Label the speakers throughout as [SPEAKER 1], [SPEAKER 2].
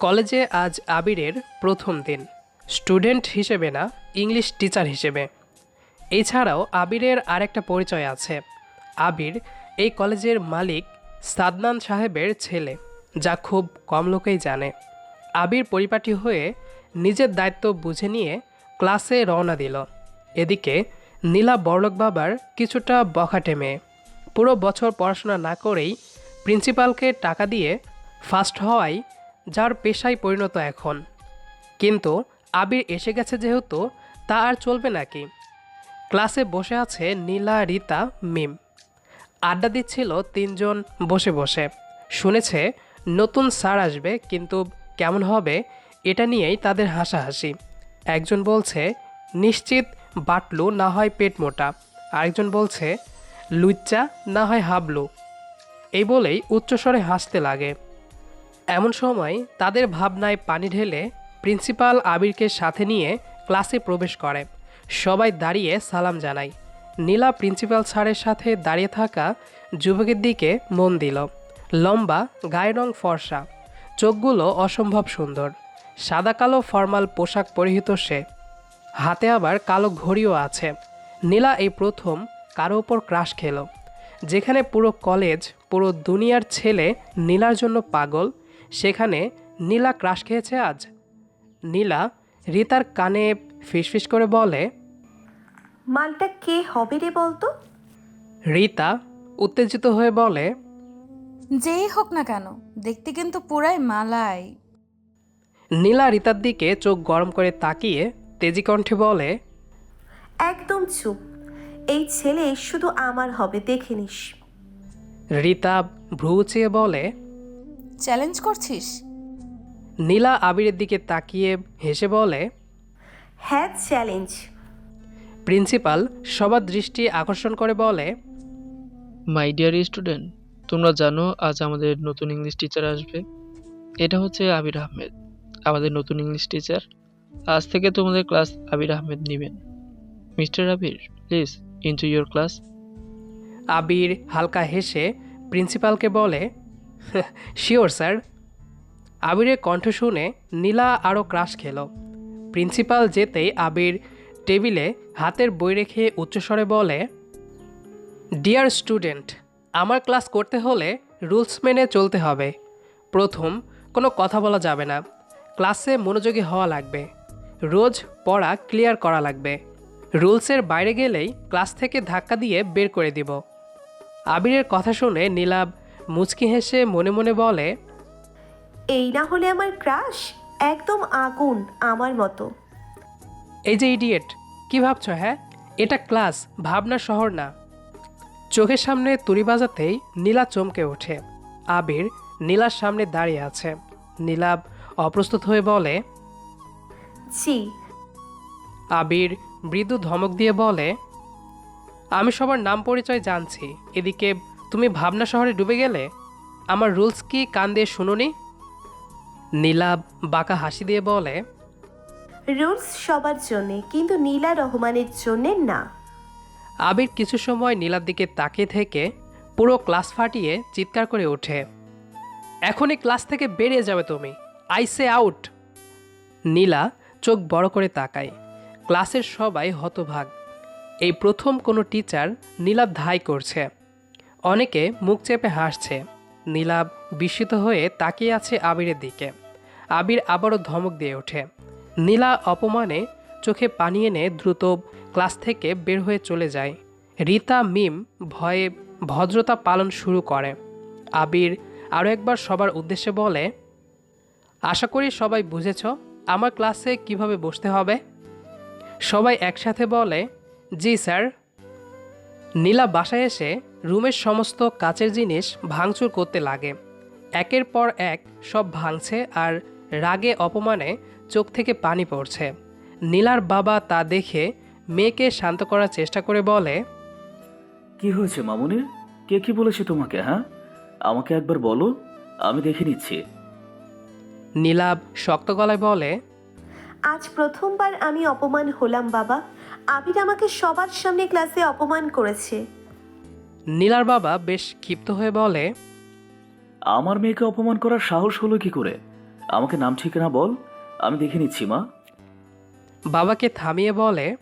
[SPEAKER 1] কলেজে আজ আবিরের প্রথম দিন। স্টুডেন্ট হিসেবে না, ইংলিশ টিচার হিসেবে। এছাড়াও আবিরের আরেকটা পরিচয় আছে। আবির এই কলেজের মালিক সাদনান সাহেবের ছেলে, যা খুব কম লোকেই জানে। আবির পরিপাটি হয়ে নিজের দায়িত্ব বুঝে নিয়ে ক্লাসে রওনা দিল। এদিকে নীলা বড়লোক বাবার কিছুটা বখাটে মেয়ে। পুরো বছর পড়াশোনা না করেই প্রিন্সিপালকে টাকা দিয়ে ফার্স্ট হওয়াই যার পেশায় পরিণত এখন। কিন্তু আবির এসে গেছে যেহেতু, তা আর চলবে নাকি? ক্লাসে বসে আছে নীলা রীতা মিম। আড্ডা দিচ্ছিল তিনজন বসে বসে। শুনেছে, নতুন স্যার আসবে, কিন্তু কেমন হবে, এটা নিয়েই তাদের হাসাহাসি। একজন বলছে, নিশ্চিত বাটলু না হয় পেট মোটা। আরেকজন বলছে, লুচ্চা না হয় হাবলু। এই বলেই উচ্চস্বরে হাসতে লাগে। এমন সময় তাদের ভাবনায় পানি ঢেলে প্রিন্সিপাল আবিরকে সাথে নিয়ে ক্লাসে প্রবেশ করে। সবাই দাঁড়িয়ে সালাম জানায়। নীলা প্রিন্সিপাল স্যারের সাথে দাঁড়িয়ে থাকা যুবকের দিকে মন দিল। লম্বা গায়ের রং ফর্সা। চোখগুলো অসম্ভব সুন্দর। সাদা কালো ফর্মাল পোশাক পরিহিত সে। হাতে আবার কালো ঘড়িও আছে। নীলা এই প্রথম কারও ওপর ক্রাশ খেলো। যেখানে পুরো কলেজ, পুরো দুনিয়ার ছেলে নীলার জন্য পাগল সেখানে নীলা ক্রাশ খেয়েছে আজ। নীলা রিতার কানে ফিসফিস করে বলে
[SPEAKER 2] মালটা কে হবে রে বলতো?
[SPEAKER 1] রিতা উত্তেজিত হয়ে বলে
[SPEAKER 3] যেই হোক না কেন দেখতে কিন্তু পুরাই মালাই।
[SPEAKER 1] নীলা রিতার দিকে চোখ গরম করে তাকিয়ে তেজি কণ্ঠে বলে
[SPEAKER 2] একদম চুপ। এই ছেলে শুধু আমার হবে দেখে নিস।
[SPEAKER 1] রিতা ভ্রু উঁচিয়ে বলে
[SPEAKER 3] চ্যালেঞ্জ করছিস?
[SPEAKER 1] নীলা আবিরের দিকে তাকিয়ে হেসে বলে
[SPEAKER 2] হ্যাঁ চ্যালেঞ্জ।
[SPEAKER 1] প্রিন্সিপাল সবার দৃষ্টি আকর্ষণ করে বলে
[SPEAKER 4] মাই ডিয়ার স্টুডেন্ট তোমরা জানো আজ আমাদের নতুন ইংলিশ টিচার আসবে। এটা হচ্ছে আবির আহমেদ আমাদের নতুন ইংলিশ টিচার। আজ থেকে তোমাদের ক্লাস আবির আহমেদ নেবেন। Mister Abir please into your class
[SPEAKER 1] Abir হালকা হেসে প্রিন্সিপালকে বলে শিওর স্যার আবিরের কণ্ঠ শুনে নীলা আরও ক্রাশ খেল। প্রিন্সিপাল যেতেই আবির টেবিলে হাতের বই রেখে উচ্চস্বরে বলে ডিয়ার স্টুডেন্ট আমার ক্লাস করতে হলে রুলস মেনে চলতে হবে। প্রথম, কোনো কথা বলা যাবে না। ক্লাসে মনোযোগী হওয়া লাগবে। রোজ পড়া ক্লিয়ার করা লাগবে। রুলসের বাইরে গেলেই ক্লাস থেকে ধাক্কা দিয়ে বের করে দিব। আবিরের কথা শুনে নীলাভ মুচকি হেসে মনে মনে বলে
[SPEAKER 2] এই না হলে আমার ক্রাশ একদম আগুন আমার মতো।
[SPEAKER 1] এই যে ইডিয়েট কি ভাবছ হ্যাঁ? এটা ক্লাস ভাবনা শহর না। চোখের সামনে তুড়ি বাজাতেই নীলা চমকে ওঠে। আবির নীলার সামনে দাঁড়িয়ে আছে। নীলাভ অপ্রস্তুত হয়ে বলে
[SPEAKER 2] জি
[SPEAKER 1] আবির মৃদু ধমক দিয়ে বলে আমি সবার নাম পরিচয় জানছি। এদিকে তুমি ভাবনা শহরে ডুবে গেলে আমার রুলস কি কান দিয়ে শুনুনি? নীলাভ বাঁকা হাসি দিয়ে বলে
[SPEAKER 2] রুলস সবার জন্যে কিন্তু নীলা রহমানের জন্যে না।
[SPEAKER 1] আবির কিছু সময় নীলার দিকে তাকিয়ে থেকে পুরো ক্লাস ফাটিয়ে চিৎকার করে ওঠে এখনই ক্লাস থেকে বেরিয়ে যাবে তুমি আইসে আউট। নীলা চোখ বড় করে তাকায় ক্লাসের সবাই হতভাগ। এই প্রথম কোনো টিচার নীলাভ ধাই করছে। অনেকে মুখ চেপে হাসছে। নীলাভ বিস্মিত হয়ে তাকিয়ে আছে আবিরের দিকে। আবির আবারও ধমক দিয়ে ওঠে। নীলা অপমানে চোখে পানি এনে দ্রুত ক্লাস থেকে বের হয়ে চলে যায়। রীতা মিম ভয়ে ভদ্রতা পালন শুরু করে। আবির আরও একবার সবার উদ্দেশ্যে বলে, আশা করি সবাই বুঝেছ আমার ক্লাসে কীভাবে বসতে হবে? সবাই একসাথে বলে, জি স্যার। নীলা বাসায় এসে রুমের সমস্ত কাচের জিনিস ভাঙচুর করতে লাগে। একের পর এক সব ভাঙছে আর রাগে অপমানে চোখ থেকে পানি পড়ছে। নীলার বাবা তা দেখে মেয়েকে শান্ত করার চেষ্টা করে বলে
[SPEAKER 5] কি হয়েছে মামুনির কে কি বলেছে তোমাকে হ্যাঁ? আমাকে একবার বলো আমি দেখে নিচ্ছি।
[SPEAKER 1] নীলাভ শক্ত গলায় বলে
[SPEAKER 2] আজ প্রথমবার আমি অপমান হলাম বাবা। আবির আমাকে সবার সামনে ক্লাসে অপমান করেছে।
[SPEAKER 1] নীলার বাবা বেশ ক্ষিপ্ত হয়ে বলে
[SPEAKER 5] আমার মেয়েকে অপমান করার সাহস হলো কি করে? আমাকে নাম ঠিকানা বল আমি দেখে নিচ্ছি মা।
[SPEAKER 1] বাবাকে থামিয়ে বলে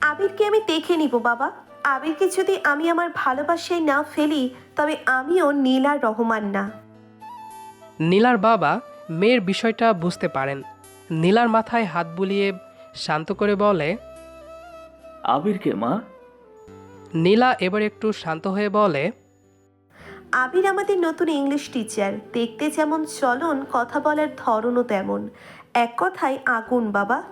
[SPEAKER 2] আবিরকে আমি দেখে নিব বাবা। আবিরকে যদি আমি আমার ভালোবাসায় না ফেলি তবে আমিও নীলা রহমান না।
[SPEAKER 1] নীলার বাবা মেয়ের বিষয়টা বুঝতে পারেন। নীলার মাথায় হাত বুলিয়ে শান্ত করে বলে
[SPEAKER 5] আবিরকে মা।
[SPEAKER 1] নীলা এবার একটু শান্ত হয়ে বলে
[SPEAKER 2] আবির আমাদের নতুন ইংলিশ টিচার। দেখতে যেমন চলন কথা বলার ধরনও তেমন। এক কথায় আগুন বাবা।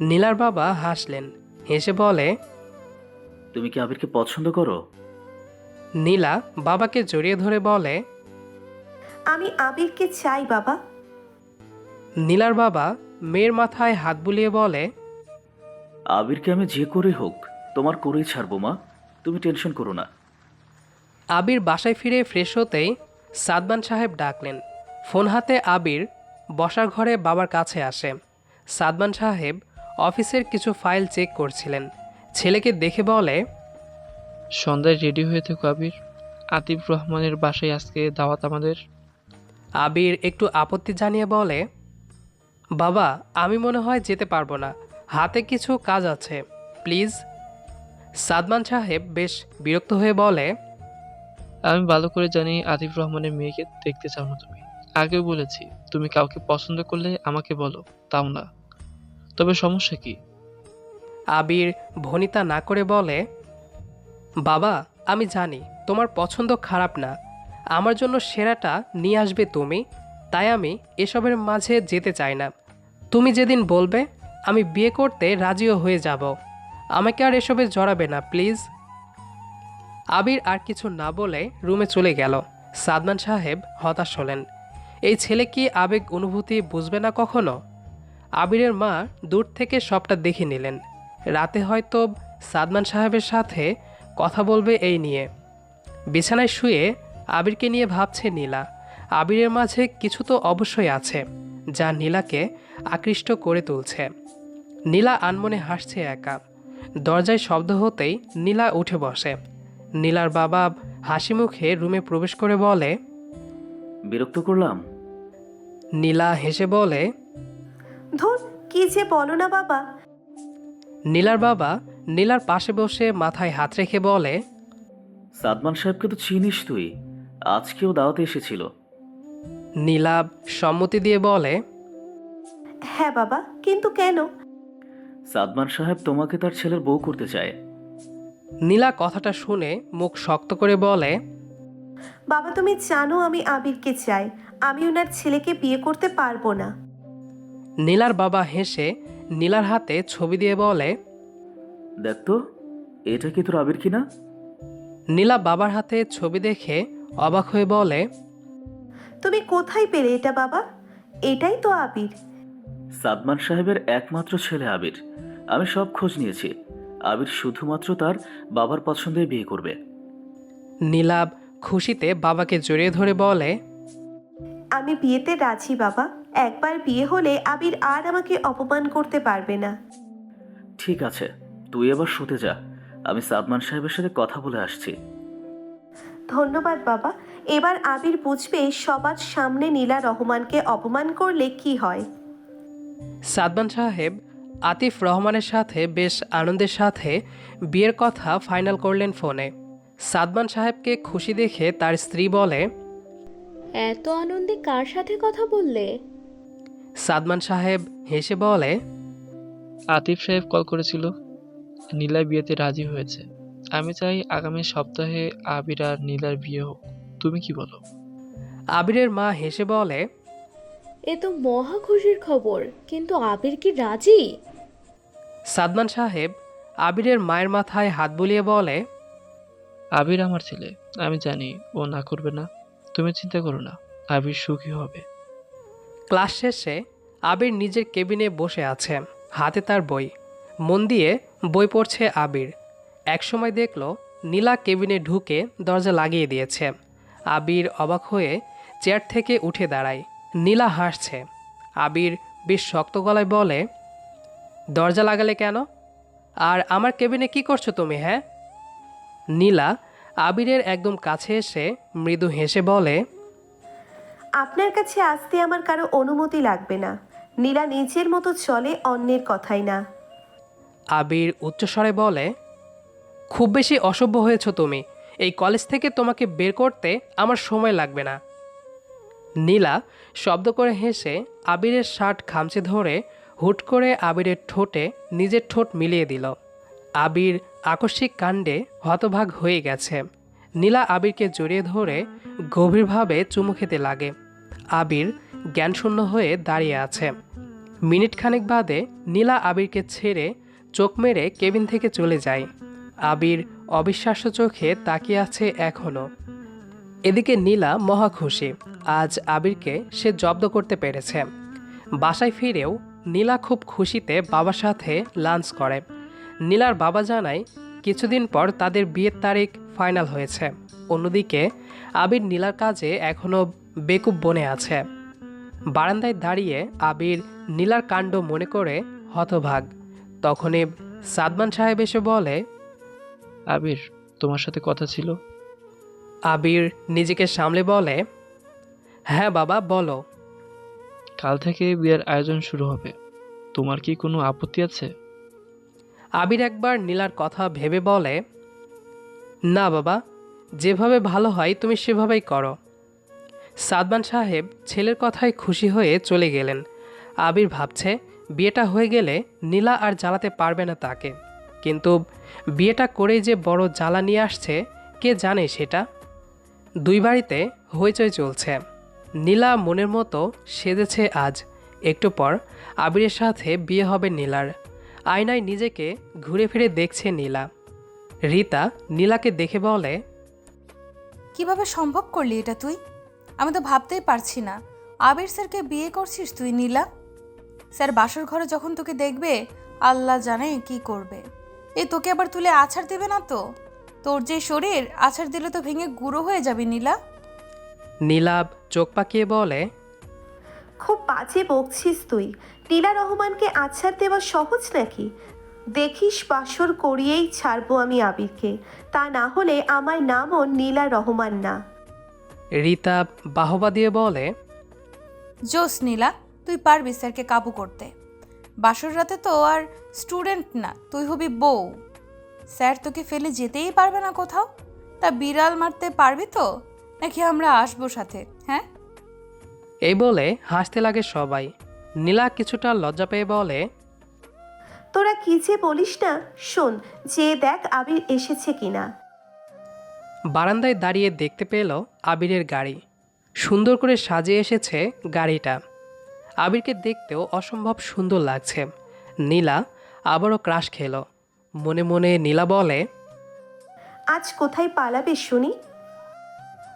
[SPEAKER 1] নীলার বাবা হাসলেন হেসে বলে
[SPEAKER 5] তুমি কি আবিরকে পছন্দ করো?
[SPEAKER 1] নীলা বাবাকে জড়িয়ে ধরে বলে
[SPEAKER 2] আমি আবিরকে চাই বাবা।
[SPEAKER 1] নীলার বাবা মেয়ের মাথায় হাত বুলিয়ে বলে
[SPEAKER 5] আবিরকে আমি যে করে হোক তোমার করেই ছাড়বো মা। তুমি টেনশন করো না।
[SPEAKER 1] আবির বাসায় ফিরে ফ্রেশ হতেই সাদমান সাহেব ডাকলেন ফোন হাতে আবির বসার ঘরে বাবার কাছে আসে। সাদমান সাহেব অফিসের কিছু ফাইল চেক করছিলেন। ছেলেকে দেখে বলে
[SPEAKER 4] সন্ধ্যায় রেডি হয়ে থেকো আবির। আতিফ রহমানের বাসায় আজকে দাওয়াত আমাদের।
[SPEAKER 1] আবির একটু আপত্তি জানিয়ে বলে বাবা আমি মনে হয় যেতে পারব না। হাতে কিছু কাজ আছে। প্লিজ। সাদমান সাহেব বেশ বিরক্ত হয়ে বলে
[SPEAKER 4] আমি ভালো করে জানি আতিফ রহমানের মেয়েকে দেখতে চাও না তুমি। আগেও বলেছি তুমি কাউকে পছন্দ করলে আমাকে বলো তাও না। তবে সমস্যা কি?
[SPEAKER 1] আবির ভনিতা না করে বলে বাবা আমি জানি তোমার পছন্দ খারাপ না। আমার জন্য সেরাটা নিয়ে আসবে তুমি তাই আমি এসবের মাঝে যেতে চাই না। তুমি যেদিন বলবে, আমি বিয়ে করতে রাজিও হয়ে যাব। আমাকে আর এসবে জড়াবে না, প্লিজ। আবির আর কিছু না বলে রুমে চলে গেল। সাদমান সাহেব হতাশ হলেন। এই ছেলে কি আবেগ অনুভূতি বুঝবে না কখনো? আবিরের মা দূর থেকে সবটা দেখে নিলেন। রাতে হয়তো সাদমান সাহেবের সাথে কথা বলবে এই নিয়ে। বিছানায় শুয়ে আবিরকে নিয়ে ভাবছে নীলা। আবিরের মাঝে কিছু তো অবশ্যই আছে। যা নীলাকে আকৃষ্ট করে তুলছে। নীলা আনমনে হাসছে একা। দরজায় শব্দ হতেই নীলা উঠে বসে। নীলার বাবা হাসি মুখে রুমে প্রবেশ করে বলে
[SPEAKER 5] বিরক্ত করলাম।
[SPEAKER 1] নীলা হেসে বলে
[SPEAKER 2] ধুর কি যে বলো না বাবা।
[SPEAKER 1] নীলার বাবা নীলার পাশে বসে মাথায় হাত রেখে বলে
[SPEAKER 5] সাদমান সাহেবকে তো চিনিস তুই। আজকেও দাওয়াতে এসেছিল।
[SPEAKER 1] নীলা সম্মতি দিয়ে বলে
[SPEAKER 2] হ্যাঁ বাবা কিন্তু কেন?
[SPEAKER 5] সাদমান সাহেব তোমাকে তার ছেলের বউ করতে চায়।
[SPEAKER 1] নীলা কথাটা শুনে মুখ শক্ত করে বলে
[SPEAKER 2] বাবা তুমি জানো আমি আবিরকে চাই। আমি ওনার ছেলেকে বিয়ে করতে পারব না।
[SPEAKER 1] নীলার বাবা হেসে নীলার হাতে ছবি দিয়ে বলে
[SPEAKER 5] দেখ তো এটা কি তোর আবির কিনা?
[SPEAKER 1] নীলা বাবার হাতে ছবি দেখে অবাক হয়ে বলে
[SPEAKER 2] তুমি কোথায় পেলে এটা বাবা? এটাই তো আবির।
[SPEAKER 5] সাদমান সাহেবের একমাত্র ছেলে আবির। আমি সব খোঁজ নিয়েছি। আবির শুধুমাত্র তার বাবার পছন্দে বিয়ে করবে।
[SPEAKER 1] নীলা খুশিতে বাবাকে জড়িয়ে ধরে বলে
[SPEAKER 2] আমি বিয়েতে রাজি বাবা। একবার বিয়ে হলে আবির আর আমাকে অপমান করতে পারবে না।
[SPEAKER 5] ঠিক আছে তুই এবার শুতে যা। আমি সাদমান সাহেবের সাথে কথা বলে আসছি।
[SPEAKER 2] ধন্যবাদ বাবা। এবার আবির বুঝবে সবার সামনে নীলা রহমানকে অপমান করলে কি হয়।
[SPEAKER 1] সাদমান সাহেব আতিফ রহমানের সাথে বেশ আনন্দের সাথে বিয়ের কথা ফাইনাল করলেন ফোনে। সাদমান সাহেবকে খুশি দেখে তার স্ত্রী বলে
[SPEAKER 6] এত আনন্দে কার সাথে কথা বললে?
[SPEAKER 1] সাদমান সাহেব হেসে বলে
[SPEAKER 4] আতিফ সাহেব কল করেছিল নীলা বিয়েতে রাজি হয়েছে। আমি চাই আগামী সপ্তাহে আবির আর নীলার বিয়ে হোক। তুমি কি বলো?
[SPEAKER 1] আবিরের মা হেসে বলে
[SPEAKER 6] এ তো মহা খুশির খবর কিন্তু আবির কি রাজি?
[SPEAKER 1] সাদমান সাহেব আবিরের মায়ের মাথায় হাত বুলিয়ে বলে
[SPEAKER 4] আবির আমার ছেলে আমি জানি ও না করবে না তুমি চিন্তা করো না আবির সুখী হবে।
[SPEAKER 1] ক্লাস শেষে আবির নিজের কেবিনে বসে আছে হাতে তার বই। মন দিয়ে বই পড়ছে আবির। একসময় দেখল নীলা কেবিনে ঢুকে দরজা লাগিয়ে দিয়েছে। আবির অবাক হয়ে চেয়ার থেকে উঠে দাঁড়ায়। নীলা হাসছে। আবির বেশ শক্ত গলায় বলে, দরজা লাগালে কেন? আর আমার কেবিনে কি করছ তুমি হ্যাঁ? নীলা আবিরের একদম কাছে এসে মৃদু হেসে বলে,
[SPEAKER 2] আপনার কাছে আসতে আমার কারও অনুমতি লাগবে না। নীলা নিজের মতো চলে অন্যের কথাই না।
[SPEAKER 1] আবির উচ্চস্বরে বলে, খুব বেশি অসভ্য হয়েছ তুমি। এই কলেজ থেকে তোমাকে বের করতে আমার সময় লাগবে না। নীলা শব্দ করে হেসে আবিরের শার্ট খামচে ধরে হুট করে আবিরের ঠোঁটে নিজের ঠোঁট মিলিয়ে দিল। আবির আকস্মিক কাণ্ডে হতভাগ হয়ে গেছে। নীলা আবিরকে জড়িয়ে ধরে গভীরভাবে চুমু খেতে লাগে। আবির জ্ঞানশূন্য হয়ে দাঁড়িয়ে আছে। মিনিট খানেক বাদে নীলা আবিরকে ছেড়ে চোখ মেরে কেবিন থেকে চলে যায়। আবির অবিশ্বাস্য চোখে তাকিয়ে আছে এখনও এদিকে নীলা মহা খুশি। আজ আবিরকে সে জব্দ করতে পেরেছে। বাসায় ফিরেও নীলা খুব খুশিতে বাবার সাথে লাঞ্চ করে। নীলার বাবা জানায়, কিছুদিন পর তাদের বিয়ের তারিখ ফাইনাল হয়েছে। অন্যদিকে আবির নীলার কাজে এখনও বেকুব বনে আছে। বারান্দায় দাঁড়িয়ে আবির নীলার কাণ্ড মনে করে হতভাগ। তখনই সাদমান সাহেব এসে বলে
[SPEAKER 4] আবির তোমার সাথে কথা ছিল?
[SPEAKER 1] আবির নিজেকে সামলে বলে হ্যাঁ বাবা বলো।
[SPEAKER 4] কাল থেকে বিয়ের আয়োজন শুরু হবে। তোমার কি কোনো আপত্তি আছে?
[SPEAKER 1] আবির একবার নীলার কথা ভেবে বলে না বাবা যেভাবে ভালো হয় তুমি সেভাবেই করো। সাদমান সাহেব ছেলের কথায় খুশি হয়ে চলে গেলেন। আবির ভাবছে বিয়েটা হয়ে গেলে নীলা আর জ্বালাতে পারবে না তাকে। কিন্তু বিয়েটা করেই যে বড় জ্বালা নিয়ে আসছে, কে জানে সেটা? দুই বাড়িতে হইচই চলছে। নীলা মনের মতো সেজেছে আজ। একটু পর আবিরের সাথে বিয়ে হবে নীলার। আয়নায় নিজেকে ঘুরে ফিরে দেখছে নীলা। রীতা নীলাকে দেখে বলে,
[SPEAKER 3] কীভাবে সম্ভব করলি এটা তুই? আমি তো ভাবতেই পারছি না। আবির স্যারকে বিয়ে করছিস তুই, নীলা? স্যার বাসর ঘরে যখন তোকে দেখবে, আল্লাহ জানে কি করবে। এই তোকে আবার তুলে আছাড় দেবে না তো? তোর যে শরীর আছাড় দিলে তো ভেঙে গুঁড়ো হয়ে যাবে নীলা।
[SPEAKER 1] নীলাব চোখ পাকিয়ে বলে
[SPEAKER 2] খুব বাজে বকছিস তুই। নীলা রহমানকে আছাড় দেওয়া সহজ নাকি? দেখিস বাসর করিয়েই ছাড়বো আমি আবিরকে। তা না হলে আমার নামও নীলা রহমান না।
[SPEAKER 1] রীতা বাহবা দিয়ে বলে
[SPEAKER 3] জোস নীলা তুই পারবি স্যারকে কাবু করতে। বাসর রাতে তো আর স্টুডেন্ট না তুই হবি বউ। স্যার তোকে ফেলে যেতেই পারবে না কোথাও? তা বিড়াল মারতে পারবি তো? নাকি আমরা আসব সাথে হ্যাঁ?
[SPEAKER 1] এই বলে হাসতে লাগে সবাই। নীলা কিছুটা লজ্জা পেয়ে বলে
[SPEAKER 2] তোরা কি যে বলিস না শোন যে দেখ আবির এসেছে কিনা।
[SPEAKER 1] বারান্দায় দাঁড়িয়ে দেখতে পেল আবিরের গাড়ি। সুন্দর করে সাজিয়ে এসেছে গাড়িটা। আবিরকে দেখতেও অসম্ভব সুন্দর লাগছে। নীলা আবারও ক্রাশ খেলো। মনে মনে নীলা বলে
[SPEAKER 2] আজ কোথায় পালাবে শুনি?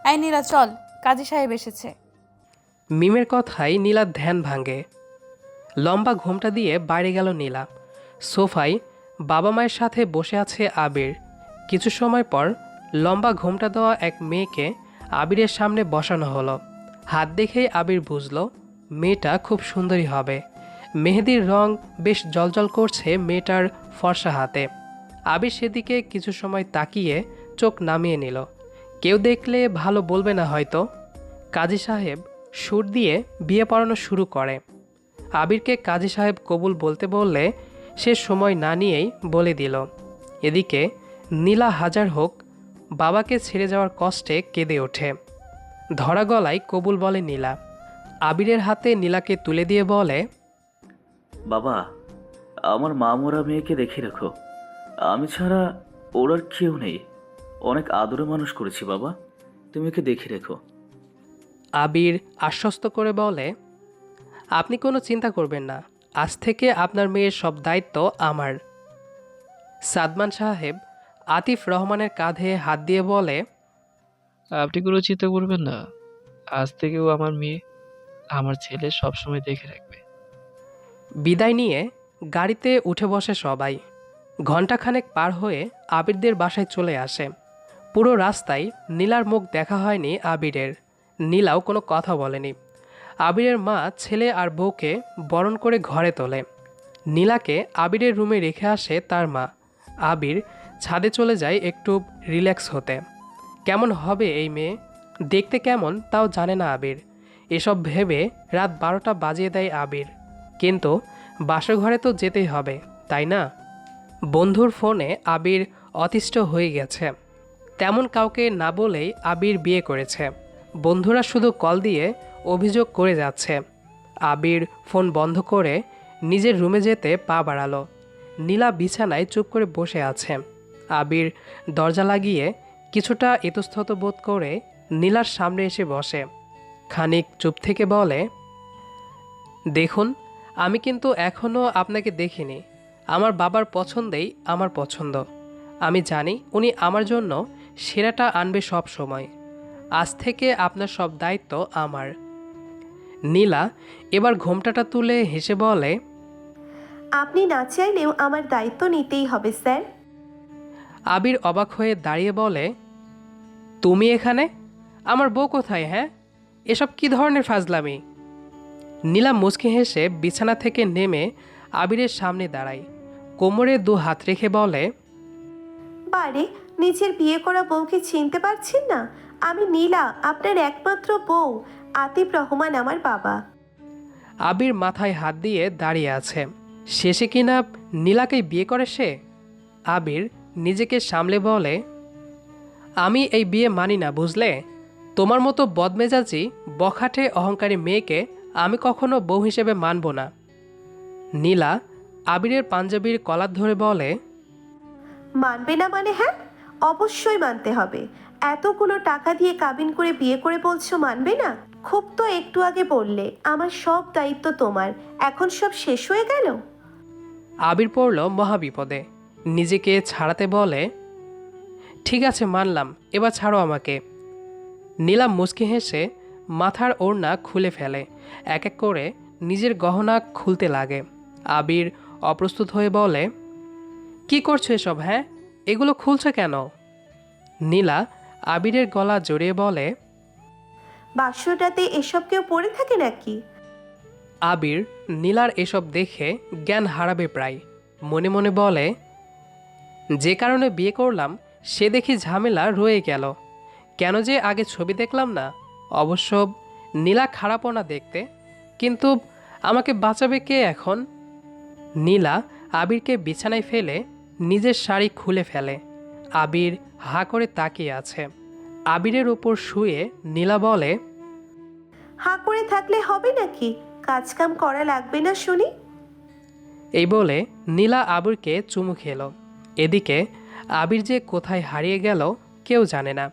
[SPEAKER 3] এই নীলা চল কাজী সাহেব এসেছে।
[SPEAKER 1] মিমের কথাই নীলার ধ্যান ভাঙে। লম্বা ঘোমটা দিয়ে বাইরে গেল নীলা। সোফায় বাবা মায়ের সাথে বসে আছে আবির। কিছু সময় পর লম্বা ঘোমটা দেওয়া এক মেয়েকে আবিরের সামনে বসানো হলো। হাত দেখেই আবির বুঝলো মেয়েটা খুব সুন্দরী হবে। মেহেদির রং বেশ জলজল করছে মেয়েটার ফর্সা হাতে। আবির সেদিকে কিছু সময় তাকিয়ে চোখ নামিয়ে নিল। কেউ দেখলে ভালো বলবে না হয়তো। কাজী সাহেব সুর দিয়ে বিয়ে পড়ানো শুরু করে। আবিরকে কাজী সাহেব কবুল বলতে বললে সে সময় না নিয়েই বলে দিল, এদিকে নীলা হাজার হোক, বাবাকে ছেড়ে যাওয়ার কষ্টে কেঁদে ওঠে। ধরা গলায় কবুল বলে নীলা আবিরের হাতে নীলাকে তুলে দিয়ে বলে
[SPEAKER 5] বাবা আমার মা মোরা মেয়েকে দেখে রাখো। আমি ছাড়া ওর আর কেউ নেই। অনেক আদরে মানুষ করেছি বাবা। তুমি ওকে দেখে রেখো।
[SPEAKER 1] আবির আশ্বস্ত করে বলে আপনি কোনো চিন্তা করবেন না। আজ থেকে আপনার মেয়ের সব দায়িত্ব আমার। সাদমান সাহেব আতিফ রহমানের কাঁধে হাত দিয়ে বলে
[SPEAKER 4] আপনি কোনো চিন্তা করবেন না। আজ থেকেও আমার মেয়ে আমার ছেলে সবসময় দেখে রাখবে।
[SPEAKER 1] বিদায় নিয়ে গাড়িতে উঠে বসে সবাই। ঘণ্টাখানেক পার হয়ে আবিরদের বাসায় চলে আসে। পুরো রাস্তায় নীলার মুখ দেখা হয়নি আবিরের। নীলাও কোনো কথা বলেনি। আবিরের মা ছেলে আর বউকে বরণ করে ঘরে তোলে। নীলাকে আবিরের রুমে রেখে আসে তার মা। আবির ছাদে চলে যায় একটু রিল্যাক্স হতে। কেমন হবে এই মেয়ে? দেখতে কেমন? তাও জানে না আবির। এসব ভেবে রাত বারোটা বাজিয়ে দেয় আবির। কিন্তু বাসর ঘরে তো যেতেই হবে, তাই না? বন্ধুর ফোনে আবির অতিষ্ঠ হয়ে গেছে। তেমন কাউকে না বলেই আবির বিয়ে করেছে। বন্ধুরা শুধু কল দিয়ে অভিযোগ করে যাচ্ছে। আবির ফোন বন্ধ করে নিজের রুমে যেতে পা বাড়ালো। নীলা বিছানায় চুপ করে বসে আছে। আবির দরজা লাগিয়ে কিছুটা ইতস্তত বোধ করে নীলার সামনে এসে বসে। খানিক চুপ থেকে বলে দেখুন আমি কিন্তু এখনও আপনাকে দেখিনি। আমার বাবার পছন্দেই আমার পছন্দ। আমি জানি উনি আমার জন্য সেরাটা আনবে সব সময়। আজ থেকে আপনার সব দায়িত্ব আমার। নীলা এবার ঘোমটাটা তুলে হেসে বলে
[SPEAKER 2] আপনি না চাইলেও আমার দায়িত্ব নিতেই হবে স্যার।
[SPEAKER 1] আবির অবাক হয়ে দাঁড়িয়ে বলে তুমি এখানে? আমার বউ কোথায় হ্যাঁ? এসব কি ধরনের ফাজলামি? নীলা মুচকি হেসে বিছানা থেকে নেমে আবিরের সামনে দাঁড়ায়। কোমরে দু হাত রেখে বলে
[SPEAKER 2] বারে নিজের বিয়ে করা বউকে চিনতে পারছেন না? আমি নীলা আপনার একমাত্র বউ আতিফ রহমান আমার বাবা।
[SPEAKER 1] আবির মাথায় হাত দিয়ে দাঁড়িয়ে আছে। শেষে কিনা নীলাকেই বিয়ে করে সে? আবির নিজেকে সামলে বলে আমি এই বিয়ে মানি না বুঝলে? তোমার মতো বদমেজাজি বখাটে অহংকারী মেয়েকে আমি কখনো বউ হিসেবে মানব না। নীলা আবিরের পাঞ্জাবির কলার ধরে বলে
[SPEAKER 2] মানবে না মানে হ্যাঁ? অবশ্যই মানতে হবে। এতগুলো টাকা দিয়ে কাবিন করে বিয়ে করে বলছো মানবে না? খুব তো একটু আগে বললে আমার সব দায়িত্ব তোমার। এখন সব শেষ হয়ে গেল?
[SPEAKER 1] আবির পড়ল মহাবিপদে। নিজেকে ছাড়াতে বলে ঠিক আছে মানলাম এবার ছাড়ো আমাকে। নীলাম মুচকি হেসে মাথার ওড়না খুলে ফেলে। এক এক করে নিজের গহনা খুলতে লাগে। আবির অপ্রস্তুত হয়ে বলে কি করছ এসব হ্যাঁ? এগুলো খুলছে কেন? নীলা আবিরের গলা জড়িয়ে বলে
[SPEAKER 2] বাসরাতে এসব কেউ পড়ে থাকে নাকি?
[SPEAKER 1] আবির নীলার এসব দেখে জ্ঞান হারাবে প্রায়। মনে মনে বলে যে কারণে বিয়ে করলাম সে দেখি ঝামেলা রয়ে গেল। কেন যে আগে ছবি দেখলাম না? অবশ্য নীলা খারাপও না দেখতে। কিন্তু আমাকে বাঁচাবে কে এখন? নীলা আবিরকে বিছানায় ফেলে নিজের শাড়ি খুলে ফেলে। আবির হা করে তাকিয়ে আছে। আবিরের ওপর শুয়ে নীলা বলে
[SPEAKER 2] হা করে থাকলে হবে নাকি? কাজকাম করা লাগবে না শুনি?
[SPEAKER 1] এই বলে নীলা আবিরকে চুমু খেলো। এদিকে আবির যে কোথায় হারিয়ে গেল কেউ জানে না।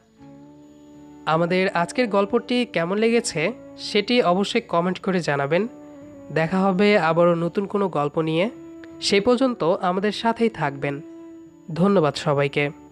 [SPEAKER 1] আমাদের আজকের গল্পটি কেমন লেগেছে সেটি অবশ্যই কমেন্ট করে জানাবেন। দেখা হবে আবারও নতুন কোনো গল্প নিয়ে। সেই পর্যন্ত আমাদের সাথেই থাকবেন। ধন্যবাদ সবাইকে।